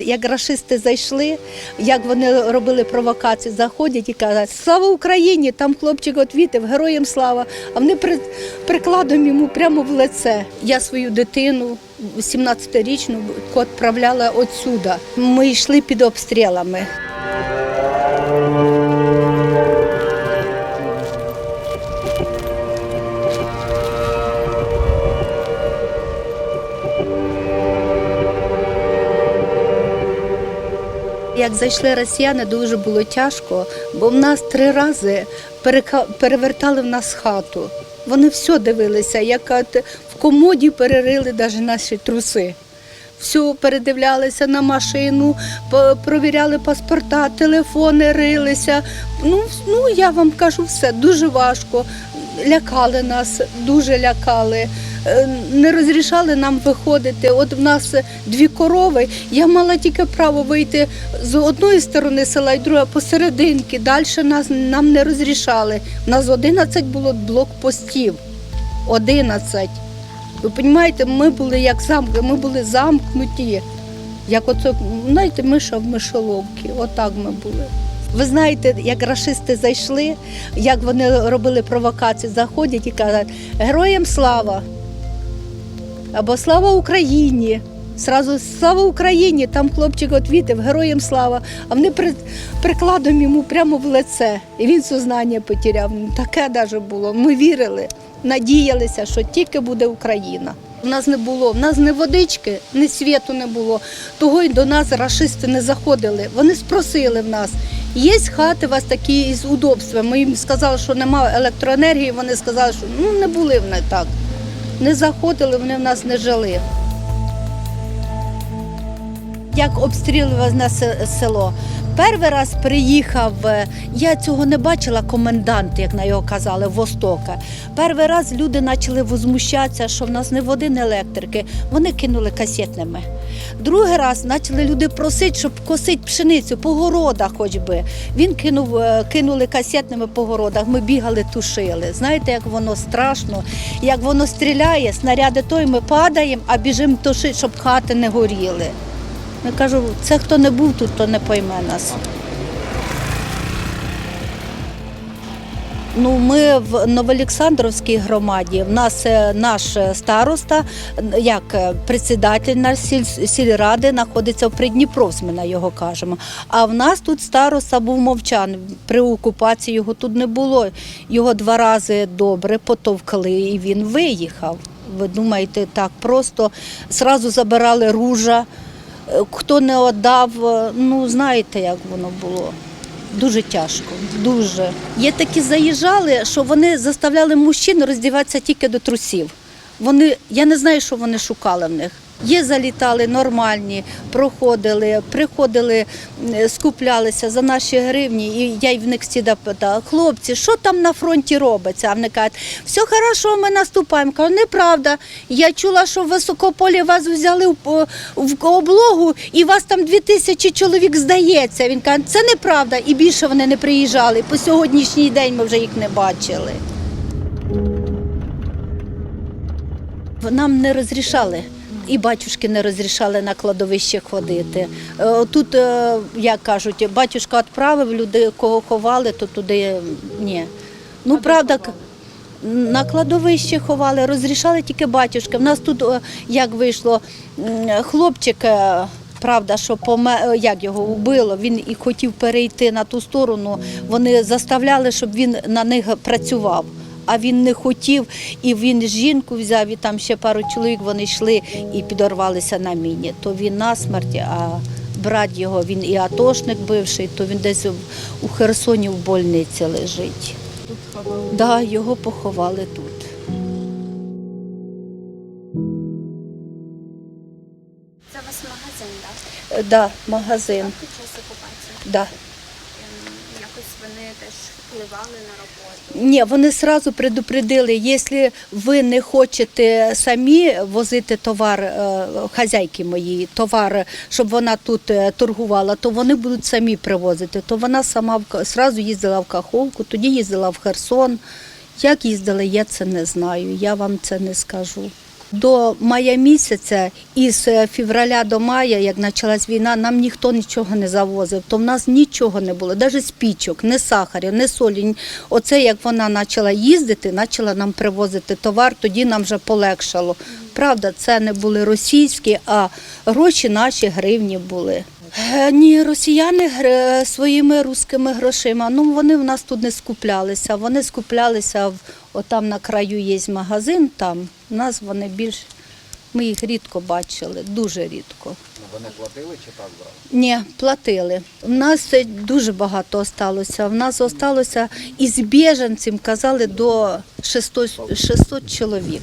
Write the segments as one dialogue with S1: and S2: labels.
S1: Як рашисти зайшли, як вони робили провокації, заходять і кажуть Слава Україні! Там хлопчик відвітив, героям слава. А вони при, прикладом йому прямо в лице. Я свою дитину, 17-річну, відправляла отсюда. Ми йшли під обстрілами. Як зайшли росіяни, дуже було тяжко, бо в нас три рази перевертали в нас хату. Вони все дивилися, як в комоді перерили навіть наші труси. Все передивлялися на машину, провіряли паспорта, телефони рилися. Ну, ну я вам кажу, все дуже важко. Лякали нас, дуже лякали. Е, Не розрішали нам виходити. От в нас дві корови. Я мала тільки право вийти з одної сторони села і друга посерединки. Далі нас нам не розрішали. У нас 11 було блокпостів. 11. Ви розумієте, ми були як замки, ми були замкнуті. Як оце, знаєте, миша в мишоловці. Отак ми були. Ви знаєте, як рашисти зайшли, як вони робили провокації, заходять і кажуть, героям слава! Або слава Україні! Сразу слава Україні! Там хлопчик відвітив, героям слава, а вони при, прикладом йому прямо в лице. І він сознання потеряв. Таке навіть було. Ми вірили, надіялися, що тільки буде Україна. У нас не було, в нас ні водички, ні світу не було. Того й до нас рашисти не заходили. Вони спросили в нас. Є хати у вас такі з удобствами. Ми їм сказали, що немає електроенергії. Вони сказали, що ну не були вони так. Не заходили, вони в нас не жили. Як обстрілювали нас се- село. Перший раз приїхав, е, я цього не бачила, комендант, як на його казали, Востока. Перший раз люди почали возмущатися, що в нас не води, не електрики. Вони кинули касетними. Другий раз почали люди просити, щоб косити пшеницю по городах, хоч би. Він кинув, е, кинули касетними по городах. Ми бігали, тушили. Знаєте, як воно страшно, як воно стріляє, снаряди той ми падаємо, а біжимо тушити, щоб хати не горіли. Я кажу, це хто не був тут, то не пойме нас. Ну, ми в Новоолександровській громаді. В нас е, наш е, староста, як е, председатель наш сіль, сільради, знаходиться в Придніпровськ, ми його кажемо. А в нас тут староста був мовчан. При окупації його тут не було. Його два рази добре потовкли, і він виїхав. Ви думаєте, так просто зразу забирали ружа. Хто не віддав, е, ну знаєте, як воно було. Дуже тяжко, дуже. Є такі заїжджали, що вони заставляли мужчин роздіватися тільки до трусів. Вони, я не знаю, що вони шукали в них. Є залітали нормальні, проходили, приходили, скуплялися за наші гривні. І я й в них всі питала, хлопці, що там на фронті робиться? А вони кажуть, все хорошо, ми наступаємо. Кажу, неправда. Я чула, що в високополі вас взяли в, в облогу, і вас там дві тисячі чоловік здається. Він каже, це неправда. І більше вони не приїжджали. По сьогоднішній день ми вже їх не бачили. Нам не розрішали. І батюшки не розрішали на кладовище ходити. Е, Тут, е, як кажуть, батюшка відправив, люди, кого ховали, то туди ні. Ну, правда, на кладовище ховали, розрішали тільки батюшки. В нас тут, як вийшло, хлопчик, е, правда, що поме... е, як його вбило, він і хотів перейти на ту сторону. Вони заставляли, щоб він на них працював. А він не хотів, і він жінку взяв, і там ще пару чоловік вони йшли і підорвалися на міні. То він насмерть, а брат його, він і атошник бивший, то він десь у Херсоні в больниці лежить.
S2: Тут.
S1: Да, його поховали тут.
S3: Це у вас магазин, так?
S1: Е, Да, магазин.
S3: Під час окупації.
S1: Да.
S3: Вони теж впливали на роботу.
S1: Ні, вони одразу предупредили, якщо ви не хочете самі возити товар е, хазяйки моїй, товар, щоб вона тут е, торгувала, то вони будуть самі привозити. То вона сама зразу їздила в Каховку, тоді їздила в Херсон. Як їздила, я це не знаю. Я вам це не скажу. До мая місяця, із е, февраля до мая, як почалась війна, нам ніхто нічого не завозив. То в нас нічого не було, навіть спічок, не сахарів, не солі. Оце як вона почала їздити, почала нам привозити товар, тоді нам вже полегшало. Правда, це не були російські, а гроші наші гривні були. Е, Ні, росіяни своїми руськими грошима. Ну вони в нас тут не скуплялися. Вони скуплялися в отам на краю є магазин. Там у нас вони більш ми їх рідко бачили, дуже рідко.
S2: Ну, Вони платили чи так брали?
S1: Ні, платили. У нас е, дуже багато осталося. У нас осталося із біженців, казали, до 600, 600 чоловік.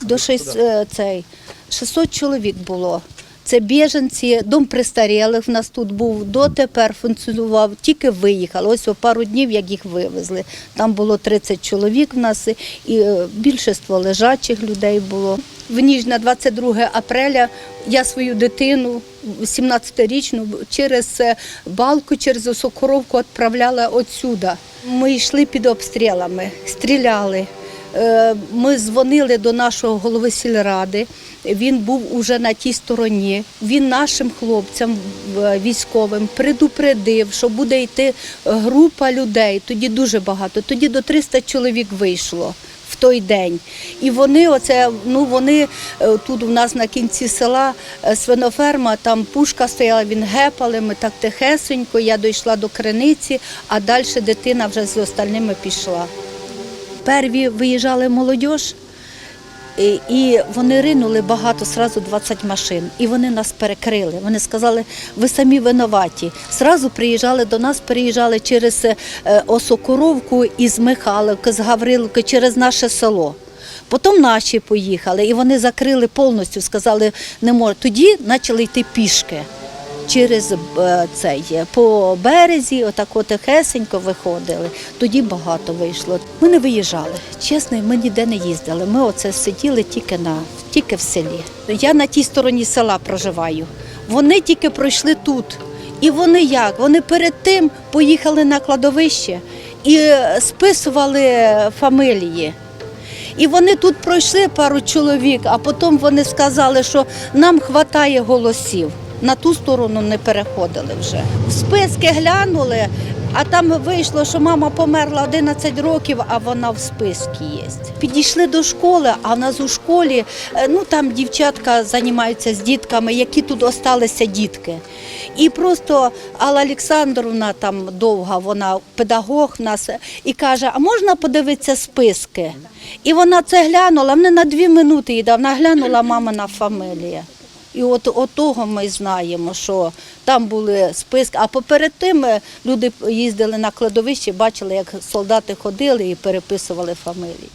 S1: До 6, е, цей, 600 чоловік було. Це біженці, дом престарілих в нас тут був, дотепер функціонував, тільки виїхали. Ось о пару днів, як їх вивезли. Там було 30 чоловік в нас, і е, більшість лежачих людей було. В ніч на 22 апреля я свою дитину, 17-річну, через е, балку, через Осокоровку відправляла отсюда. Ми йшли під обстрілами, стріляли. Е, Ми дзвонили до нашого голови сільради. Він був уже на тій стороні. Він нашим хлопцям е, військовим предупредив, що буде йти група людей. Тоді дуже багато. Тоді до 300 чоловік вийшло. В той день. І вони, оце, ну вони е, тут у нас на кінці села е, свиноферма, там пушка стояла, він гепали, ми так тихесенько, я дійшла до криниці, а далі дитина вже з остальними пішла. Перві виїжджали молодь, і, вони ринули багато, сразу 20 машин. І вони нас перекрили. Вони сказали, ви самі винуваті. Сразу приїжджали до нас, переїжджали через е, Осокоровку із Михайловки, з Гавриловки, через наше село. Потім наші поїхали, і вони закрили повністю, сказали, не можна. Тоді почали йти пішки через е, цей е, по березі, отак от тихесенько виходили. Тоді багато вийшло. Ми не виїжджали. Чесно, ми ніде не їздили. Ми оце сиділи тільки на тільки в селі. Я на тій стороні села проживаю. Вони тільки пройшли тут. І вони як? Вони перед тим поїхали на кладовище і е, списували фамилії. І вони тут пройшли пару чоловік, а потім вони сказали, що нам вистачає голосів. На ту сторону не переходили вже. В списки глянули, а там вийшло, що мама померла 11 років, а вона в списку є. Підійшли до школи, а в нас у школі е, ну там дівчатка займаються з дітками, які тут осталися дітки. І просто Алла Олександровна там довга, вона педагог в нас, і каже: а можна подивитися списки? І вона це глянула, мене на дві минути їй дав, вона глянула мамина фамілія. І от, от того ми знаємо, що там були списки. А поперед тим е, люди їздили на кладовище, бачили, як солдати ходили і переписували фамилії.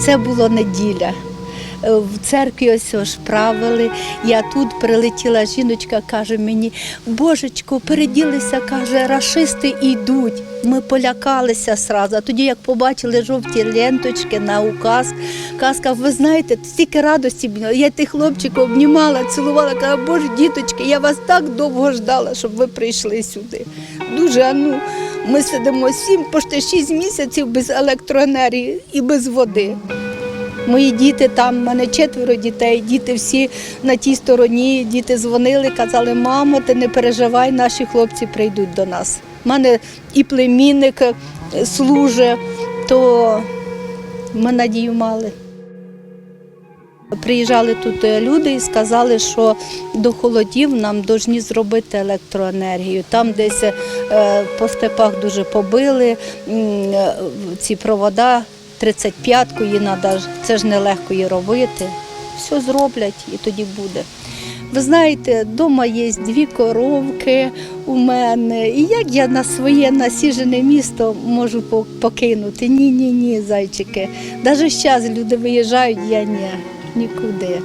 S1: Це було неділя. Е, В церкві ось ось правили. Я тут прилетіла жіночка, каже мені, Божечко, переділися, каже, рашисти йдуть. Ми полякалися сразу. Тоді, як побачили жовті ленточки на указ, казка, ви знаєте, стільки радості. Я тих хлопчиків обнімала, цілувала, казала, Боже, діточки, я вас так довго ждала, щоб ви прийшли сюди. Дуже, а ну, ми сидимо сім, почти шість місяців без електроенергії і без води. Мої діти там, в мене четверо дітей, діти всі на тій стороні, діти дзвонили, казали, мамо, ти не переживай, наші хлопці прийдуть до нас. У мене і племінник е, служить, то ми надію мали. Приїжджали тут е, люди і сказали, що до холодів нам повинні зробити електроенергію. Там десь е, по степах дуже побили ці провода, 35-ку її треба, це ж нелегко її робити. Все зроблять і тоді буде. Ви знаєте, вдома є дві коровки у мене. І як я на своє насіжене місто можу покинути? Ні, ні, ні, зайчики. Навіть зараз люди виїжджають, я ні, нікуди.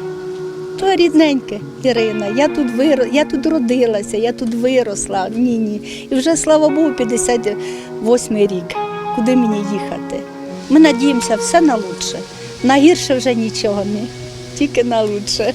S1: То рідненьке, Ірина. Я тут виро... я тут родилася, я тут виросла. Ні, ні. І вже слава Богу, 58 рік. Куди мені їхати? Ми надіємося все на лучше. На гірше вже нічого не, тільки на лучше.